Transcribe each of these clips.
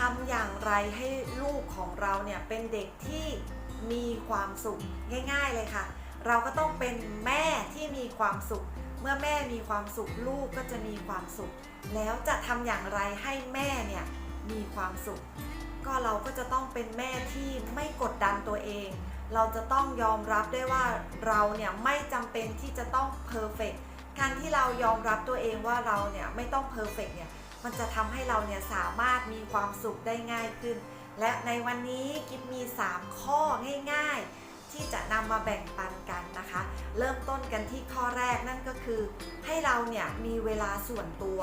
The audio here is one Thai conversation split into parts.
ทำอย่างไรให้ลูกของเราเนี่ยเป็นเด็กที่มีความสุขง่าย ๆเลยค่ะ เราก็ต้องเป็นแม่ที่มีความสุข เมื่อแม่มีความสุขลูกก็จะมีความสุข แล้วจะทำอย่างไรให้แม่เนี่ยมีความสุข ก็เราก็จะต้องเป็นแม่ที่ไม่กดดันตัวเอง เราจะต้องยอมรับได้ว่าเราเนี่ยไม่จำเป็นที่จะต้องเพอร์เฟกการที่เรายอมรับตัวเองว่าเราเนี่ยไม่ต้องเพอร์เฟกเนี่ย มันจะทำให้เราเนี่ยสามารถมีความสุขได้ง่ายขึ้น และในวันนี้กิฟมี 3 ข้อง่าย ๆ ที่จะนำมาแบ่งปันกันนะคะ เริ่มต้นกันที่ข้อแรกนั่นก็คือ ให้เราเนี่ยมีเวลาส่วนตัว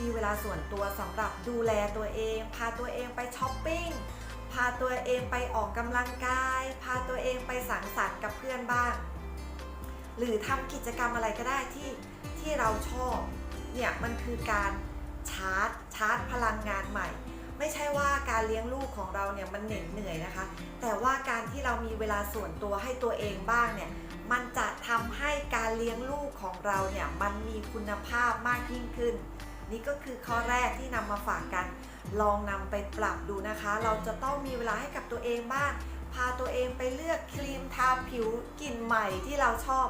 มีเวลาส่วนตัวสำหรับดูแลตัวเอง พาตัวเองไปช้อปปิ้งพาตัวเองไปออกกำลังกาย พาตัวเองไปสังสรรค์กับเพื่อนบ้าง หรือทำกิจกรรมอะไรก็ได้ที่ที่เราชอบ เนี่ยมันคือการ ชาร์จชาร์จพลังงานใหม่ ไม่ใช่ว่าการเลี้ยงลูกของเราเนี่ยมันเหน็ดเหนื่อยนะคะ แต่ว่าการที่เรามีเวลาส่วนตัวให้ตัวเองบ้างเนี่ยมันจะทำให้การเลี้ยงลูกของเราเนี่ยมันมีคุณภาพมากยิ่งขึ้น นี่ก็คือข้อแรกที่นำมาฝากกัน ลองนำไปปรับดูนะคะ เราจะต้องมีเวลาให้กับตัวเองบ้างพาตัวเองไปเลือกครีมทาผิวกลิ่นใหม่ที่เราชอบ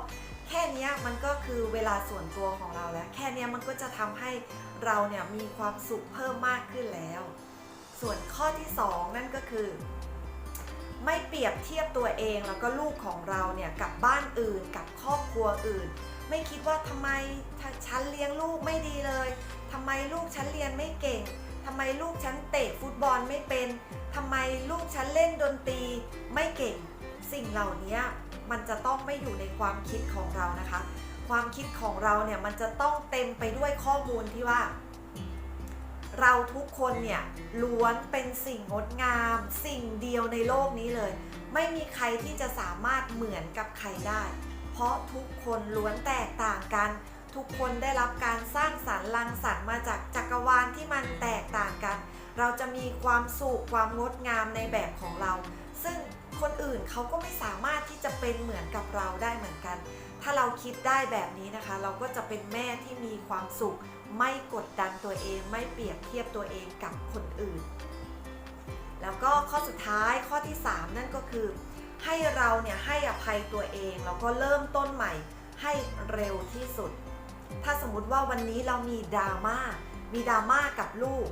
แค่นี้มันก็คือเวลาส่วนตัวของเราแล้ว แค่นี้มันก็จะทำให้เราเนี่ยมีความสุขเพิ่มมากขึ้นแล้ว ส่วนข้อที่ 2 นั่นก็คือ ไม่เปรียบเทียบตัวเองแล้วก็ลูกของเราเนี่ยกับบ้านอื่นกับครอบครัวอื่น ไม่คิดว่าทำไมฉันเลี้ยงลูกไม่ดีเลยทำไมลูกฉันเรียนไม่เก่งทำไมลูกฉันเตะฟุตบอลไม่เป็นทำไมลูกฉันเล่นดนตรีไม่เก่ง สิ่งเหล่านี้ มันจะต้องไม่อยู่ในความคิดของเรานะคะ ความคิดของเราเนี่ยมันจะต้องเต็มไปด้วยข้อมูลที่ว่า เราทุกคนเนี่ยล้วนเป็นสิ่งงดงาม สิ่งเดียวในโลกนี้เลย ไม่มีใครที่จะสามารถเหมือนกับใครได้ เพราะทุกคนล้วนแตกต่างกัน ทุกคนได้รับการสร้างสรรค์รังสรรค์มาจากจักรวาลที่มันแตกต่างกัน เราจะมีความสุขความงดงามในแบบของเรา เขาก็ไม่สามารถที่จะเป็นเหมือนกับเราได้เหมือนกัน ถ้าเราคิดได้แบบนี้นะคะ เราก็จะเป็นแม่ที่มีความสุข ไม่กดดันตัวเอง ไม่เปรียบเทียบตัวเองกับคนอื่น แล้วก็ข้อสุดท้ายข้อที่ 3 นั่นก็คือ ให้เราเนี่ยให้อภัยตัวเองแล้วก็เริ่มต้นใหม่ให้เร็วที่สุด ถ้าสมมติว่าวันนี้เรามีดราม่ามีดราม่ากับลูก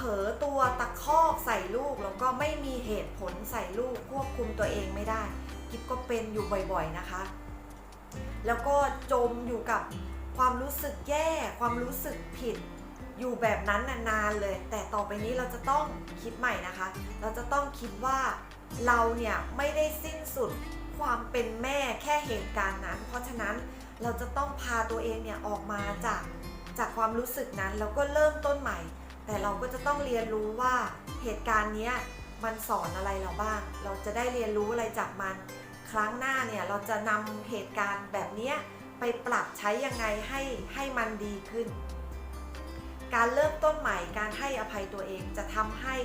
เผลอตัวตะคอกใส่ลูกแล้วก็ไม่มีเหตุผลใส่ลูกควบคุมตัวเองไม่ได้กิ๊บก็เป็นอยู่บ่อยๆนะคะ แล้วก็จมอยู่กับความรู้สึกแย่ความรู้สึกผิด อยู่แบบนั้นนานๆเลย แต่ต่อไปนี้เราจะต้องคิดใหม่นะคะ เราจะต้องคิดว่าเราเนี่ยไม่ได้สิ้นสุดความเป็นแม่แค่เหตุการณ์นั้น เพราะฉะนั้นเราจะต้องพาตัวเองเนี่ยออกมาจากจากความรู้สึกนั้นแล้วก็เริ่มต้นใหม่ แต่เราก็จะต้องเรียนรู้ว่าเหตุการณ์นี้มันสอนอะไรเราบ้าง เราจะได้เรียนรู้อะไรจากมัน ครั้งหน้าเนี่ยเราจะนำเหตุการณ์แบบนี้ไปปรับใช้ยังไงให้ให้มันดีขึ้น การเริ่มต้นใหม่การให้อภัยตัวเองจะทำให้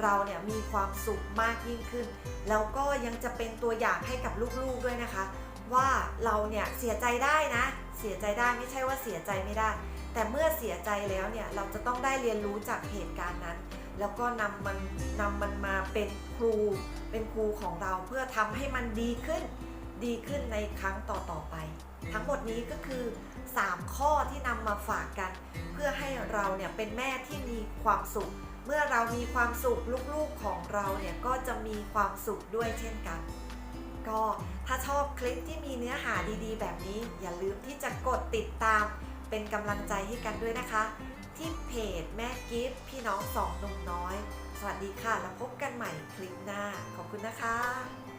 เราเนี่ยมีความสุขมากยิ่งขึ้น แล้วก็ยังจะเป็นตัวอย่างให้กับลูกๆด้วยนะคะ ว่าเราเนี่ยเสียใจได้นะ เสียใจได้ไม่ใช่ว่าเสียใจไม่ได้ แต่เมื่อเสียใจแล้วเนี่ยเราจะต้องได้เรียนรู้จากเหตุการณ์นั้น แล้วก็นำมันนำมันมาเป็นครู เป็นครูของเราเพื่อทำให้มันดีขึ้น ดีขึ้นในครั้งต่อๆไป ทั้งหมดนี้ก็คือ 3 ข้อที่นำมาฝากกัน เพื่อให้เราเนี่ยเป็นแม่ที่มีความสุข เมื่อเรามีความสุขลูกๆของเราเนี่ยก็จะมีความสุขด้วยเช่นกัน ก็ถ้าชอบคลิปที่มีเนื้อหาดีๆ แบบนี้ อย่าลืมที่จะกดติดตามเป็นกำลังใจให้กันด้วยนะคะ ที่เพจแม่กิฟต์พี่น้องสองนมน้อย สวัสดีค่ะ แล้วพบกันใหม่คลิปหน้า ขอบคุณนะคะ